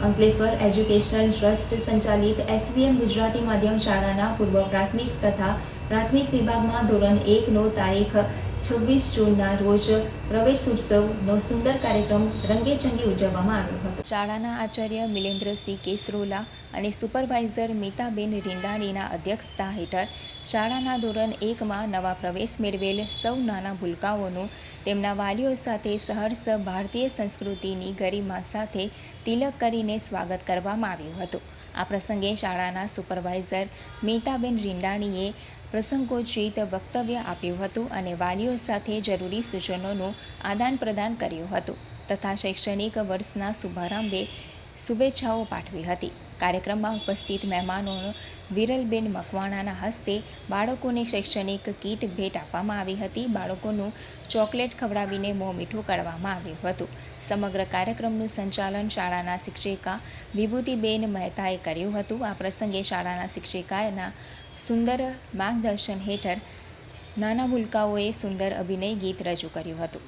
Ankleshwar educational trust સંચાલિત SVM Gujarati માધ્યમ શાળાના પૂર્વ પ્રાથમિક તથા પ્રાથમિક વિભાગમાં ધોરણ એકનો તારીખ છવ્વીસ જૂનના રોજ પ્રવેશ ઉત્સવનો સુંદર કાર્યક્રમ રંગેચંગી ઉજવવામાં આવ્યો હતો. શાળાના આચાર્ય મિલેન્દ્રસિંહ કેસરોલા અને સુપરવાઇઝર મીતાબેન રીંડાણીના અધ્યક્ષતા હેઠળ શાળાના ધોરણ એકમાં નવા પ્રવેશ મેળવેલ સૌ નાના ભૂલકાઓનું તેમના વાલીઓ સાથે સહર્ષ ભારતીય સંસ્કૃતિની ગરિમા સાથે તિલક કરીને સ્વાગત કરવામાં આવ્યું હતું. આ પ્રસંગે શાળાના સુપરવાઇઝર મીતાબેન રીંડાણીએ પ્રસંગોચિત વક્તવ્ય આપ્યું હતું અને વાલીઓ સાથે જરૂરી સૂચનોનું આદાન પ્રદાન કર્યું હતું તથા શૈક્ષણિક વર્ષના શુભારંભે શુભેચ્છાઓ પાઠવી હતી. કાર્યક્રમમાં ઉપસ્થિત મહેમાનો વિરલબેન મકવાણાના હસ્તે બાળકોને શૈક્ષણિક કીટ ભેટ આપવામાં આવી હતી. બાળકોનું ચોકલેટ ખવડાવીને મોં મીઠું કરવામાં આવ્યું હતું. સમગ્ર કાર્યક્રમનું સંચાલન શાળાના શિક્ષિકા વિભૂતિબેન મહેતાએ કર્યું હતું. આ પ્રસંગે શાળાના શિક્ષિકાના સુંદર માર્ગદર્શન હેઠળ નાના ભૂલકાઓએ સુંદર અભિનય ગીત રજૂ કર્યું હતું.